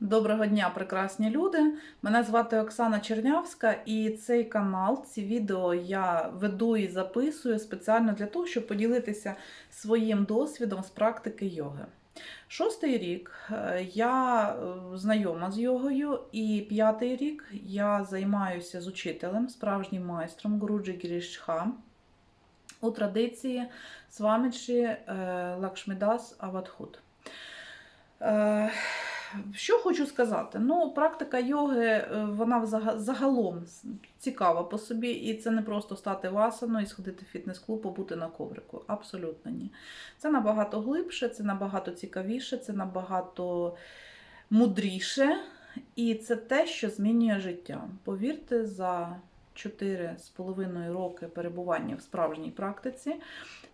Доброго дня, прекрасні люди! Мене звати Оксана Чернявська, і цей канал, ці відео я веду і записую спеціально для того, щоб поділитися своїм досвідом з практики йоги. Шостий рік е, я е, знайома з йогою, і п'ятий рік я займаюся з учителем, справжнім майстром Гуруджі Гірішха у традиції Свамічі е, Лакшмідас Аватхут. Що хочу сказати? Ну, практика йоги, е, вона загалом цікава по собі, і це не просто стати васаною і сходити в фітнес-клуб, побути на коврику. Абсолютно ні. Це набагато глибше, це набагато цікавіше, це набагато мудріше, і це те, що змінює життя. Повірте, за 4,5 роки перебування в справжній практиці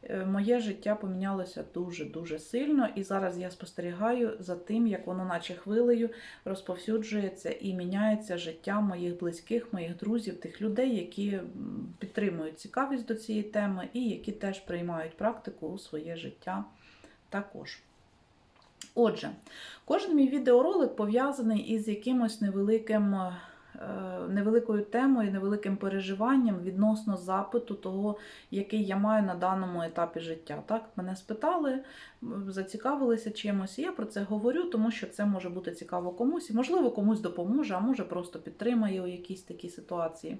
е, моє життя помінялося дуже-дуже сильно, і зараз я спостерігаю за тим, як воно, наче хвилею, розповсюджується і міняється життя моїх близьких, моїх друзів, тих людей, які підтримують цікавість до цієї теми і які теж приймають практику у своє життя також. Отже, кожен мій відеоролик пов'язаний із якимось невеликим, невеликою темою, невеликим переживанням відносно запиту того, який я маю на даному етапі життя. Так, мене спитали, зацікавилися чимось, і я про це говорю, тому що це може бути цікаво комусь, і можливо комусь допоможе, а може просто підтримає у якійсь такій ситуації.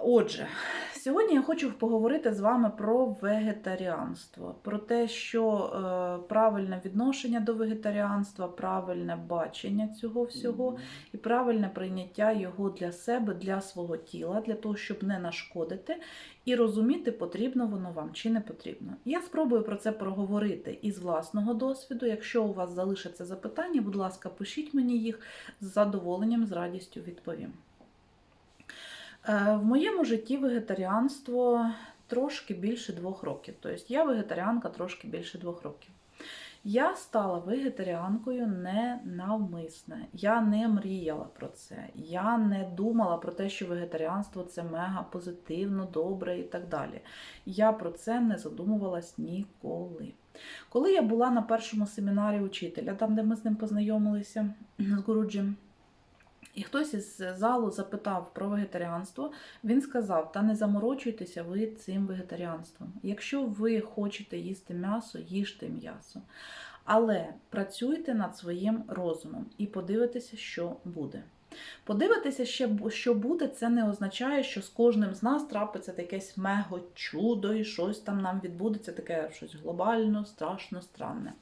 Отже, сьогодні я хочу поговорити з вами про вегетаріанство, про те, що е, правильне відношення до вегетаріанства, правильне бачення цього всього і правильне прийняття його для себе, для свого тіла, для того, щоб не нашкодити, і розуміти, потрібно воно вам чи не потрібно. Я спробую про це проговорити із власного досвіду. Якщо у вас залишаться запитання, будь ласка, пишіть мені їх з задоволенням, з радістю відповім. Е, В моєму житті вегетаріанство трошки більше двох років. Тобто я вегетаріанка трошки більше двох років. Я стала вегетаріанкою не навмисне. Я не мріяла про це. Я не думала про те, що вегетаріанство це мега позитивно, добре і так далі. Я про це не задумувалась ніколи. Коли я була на першому семінарі учителя, там, де ми з ним познайомилися з Гуруджем, і хтось із залу запитав про вегетаріанство, він сказав: та не заморочуйтеся ви цим вегетаріанством. Якщо ви хочете їсти м'ясо, їжте м'ясо. Але працюйте над своїм розумом і подивитеся, що буде. Подивитися, ще, що буде, це не означає, що з кожним з нас трапиться якесь мего чудо і щось там нам відбудеться, таке щось глобально, страшно, странне.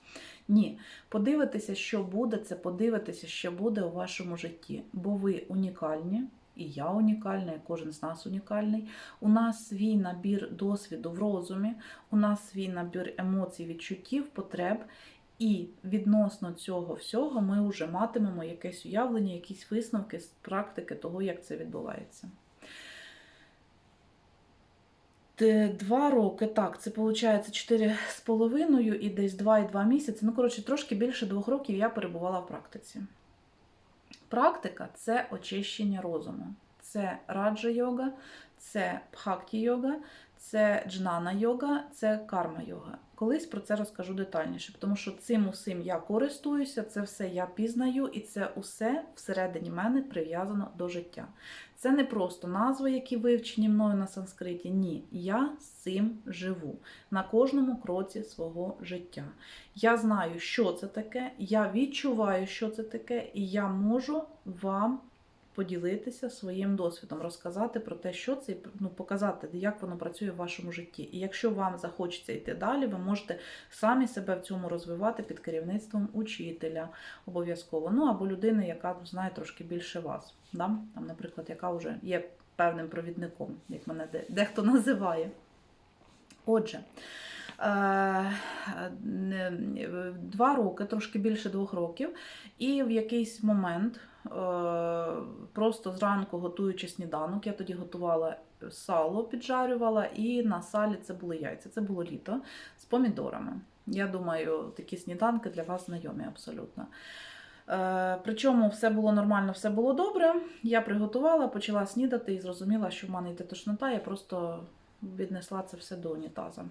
Ні, подивитися, що буде, це подивитися, що буде у вашому житті, бо ви унікальні. І я унікальна, і кожен з нас унікальний. У нас свій набір досвіду в розумі, у нас свій набір емоцій, відчуттів, потреб. І відносно цього всього ми вже матимемо якесь уявлення, якісь висновки з практики того, як це відбувається. Два роки, так, це виходить чотири з половиною і десь два і два місяці. Ну, коротше, трошки більше двох років я перебувала в практиці. Практика це очищення розуму. Це раджа йога, це бхакті йога, це джнана йога, це карма йога. Колись про це розкажу детальніше, тому що цим усім я користуюся, це все я пізнаю, і це усе всередині мене прив'язано до життя. Це не просто назви, які вивчені мною на санскриті. Ні, я з цим живу на кожному кроці свого життя. Я знаю, що це таке, я відчуваю, що це таке, і я можу вам поділитися своїм досвідом, розказати про те, що це, ну, показати, як воно працює в вашому житті. І якщо вам захочеться йти далі, ви можете самі себе в цьому розвивати під керівництвом учителя обов'язково. Ну або людини, яка знає трошки більше вас. Да? Там, наприклад, яка вже є певним провідником, як мене дехто називає. Отже, е, два роки, трошки більше двох років, і в якийсь момент, е, просто зранку готуючи сніданок, я тоді готувала сало, піджарювала, і на салі це були яйця. Це було літо з помідорами. Я думаю, такі сніданки для вас знайомі абсолютно. Е, Причому все було нормально, все було добре. Я приготувала, почала снідати і зрозуміла, що в мене йде тошнота, я просто віднесла це все до унітаза.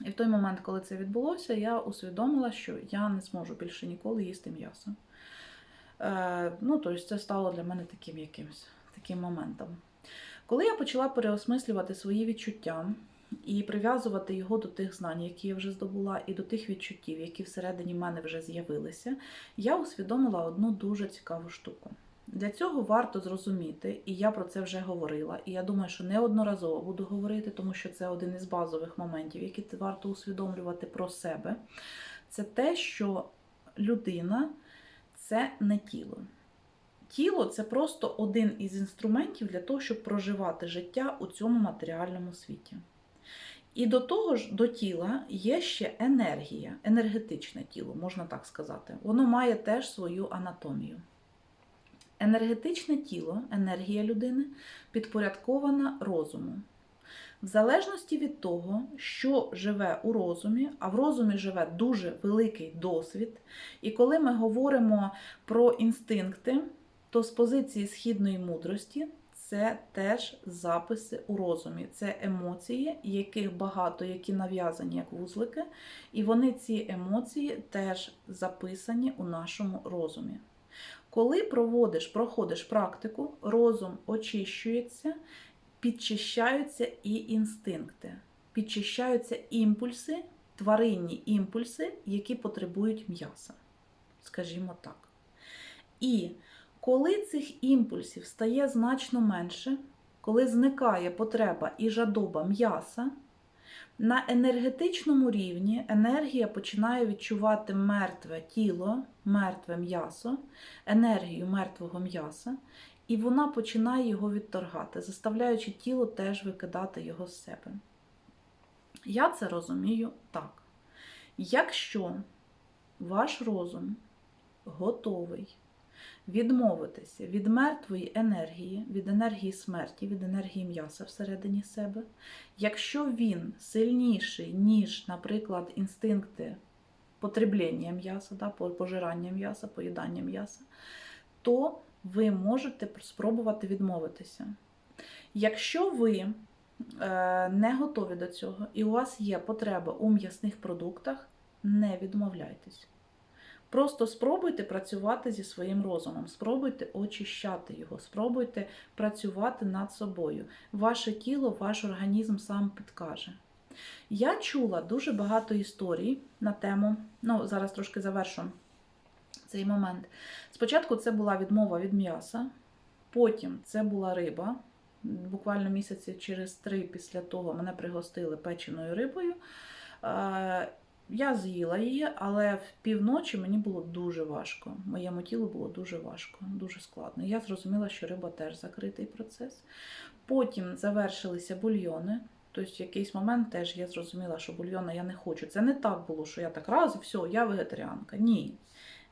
І в той момент, коли це відбулося, я усвідомила, що я не зможу більше ніколи їсти м'ясо. Е, ну, тобто це стало для мене таким якимось таким моментом. Коли я почала переосмислювати свої відчуття і прив'язувати його до тих знань, які я вже здобула, і до тих відчуттів, які всередині мене вже з'явилися, я усвідомила одну дуже цікаву штуку. Для цього варто зрозуміти, і я про це вже говорила, і я думаю, що неодноразово буду говорити, тому що це один із базових моментів, які варто усвідомлювати про себе. Це те, що людина це не тіло. Тіло це просто один із інструментів для того, щоб проживати життя у цьому матеріальному світі. І до того ж, до тіла є ще енергія, енергетичне тіло, можна так сказати. Воно має теж свою анатомію. Енергетичне тіло, енергія людини підпорядкована розуму. В залежності від того, що живе у розумі, а в розумі живе дуже великий досвід. І коли ми говоримо про інстинкти, то з позиції східної мудрості це теж записи у розумі, це емоції, яких багато, які нав'язані як вузлики, і вони ці емоції теж записані у нашому розумі. Коли проводиш, проходиш практику, розум очищується, підчищаються і інстинкти, підчищаються імпульси, тваринні імпульси, які потребують м'яса, скажімо так. І коли цих імпульсів стає значно менше, коли зникає потреба і жадоба м'яса, на енергетичному рівні енергія починає відчувати мертве тіло, мертве м'ясо, енергію мертвого м'яса, і вона починає його відторгати, заставляючи тіло теж викидати його з себе. Я це розумію так. Якщо ваш розум готовий відмовитися від мертвої енергії, від енергії смерті, від енергії м'яса всередині себе, якщо він сильніший, ніж, наприклад, інстинкти потреблення м'яса, да, пожирання м'яса, поїдання м'яса, то ви можете спробувати відмовитися. Якщо ви е, не готові до цього і у вас є потреба у м'ясних продуктах, не відмовляйтесь. Просто спробуйте працювати зі своїм розумом, спробуйте очищати його, спробуйте працювати над собою. Ваше тіло, ваш організм сам підкаже. Я чула дуже багато історій на тему, ну, зараз трошки завершу цей момент. Спочатку це була відмова від м'яса, потім це була риба. Буквально місяці через три після того мене пригостили печеною рибою. Я з'їла її, але в півночі мені було дуже важко. Моєму тілу було дуже важко, дуже складно. Я зрозуміла, що риба теж закритий процес. Потім завершилися бульйони. Тобто, в якийсь момент теж я зрозуміла, що бульйони я не хочу. Це не так було, що я так раз і все, я вегетаріанка. Ні.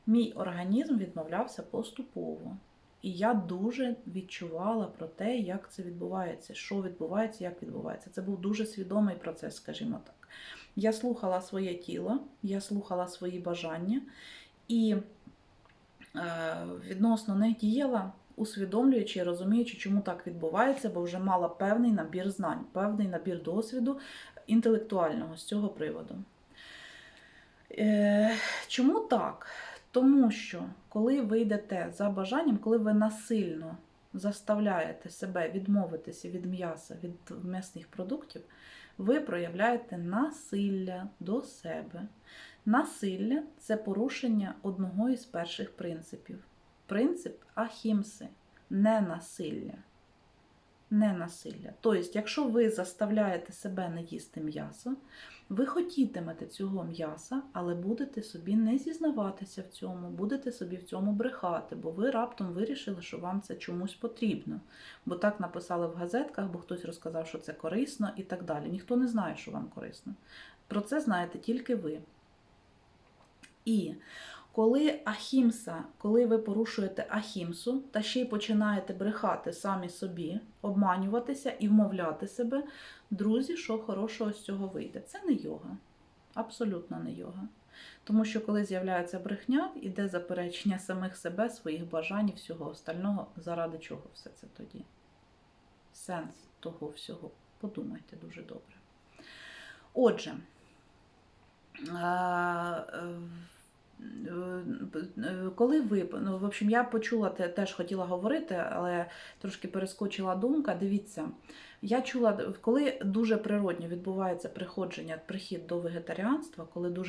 Мій організм відмовлявся поступово. І я дуже відчувала про те, як це відбувається, що відбувається, як відбувається. Це був дуже свідомий процес, скажімо так. Я слухала своє тіло, я слухала свої бажання і е, відносно них діяла, усвідомлюючи і розуміючи, чому так відбувається, бо вже мала певний набір знань, певний набір досвіду інтелектуального з цього приводу. Е, Чому так? Тому що, коли ви йдете за бажанням, коли ви насильно заставляєте себе відмовитися від м'яса, від м'ясних продуктів, ви проявляєте насилля до себе. Насилля це порушення одного із перших принципів. Принцип ахімси не насилля. Не насилля. Тобто, якщо ви заставляєте себе не їсти м'ясо, ви хотітимете цього м'яса, але будете собі не зізнаватися в цьому, будете собі в цьому брехати, бо ви раптом вирішили, що вам це чомусь потрібно. Бо так написали в газетках, бо хтось розказав, що це корисно і так далі. Ніхто не знає, що вам корисно. Про це знаєте тільки ви. І коли ахімса, коли ви порушуєте ахімсу та ще й починаєте брехати самі собі, обманюватися і вмовляти себе, друзі, що хорошого з цього вийде? Це не йога. Абсолютно не йога. Тому що, коли з'являється брехня, іде заперечення самих себе, своїх бажань і всього остального, заради чого все це тоді? Сенс того всього. Подумайте дуже добре. Отже, Е, Коли ви, ну, в общем, я почула, те- теж хотіла говорити, але трошки перескочила думка. Дивіться, я чула, коли дуже природньо відбувається приходження, прихід до вегетаріанства, коли дуже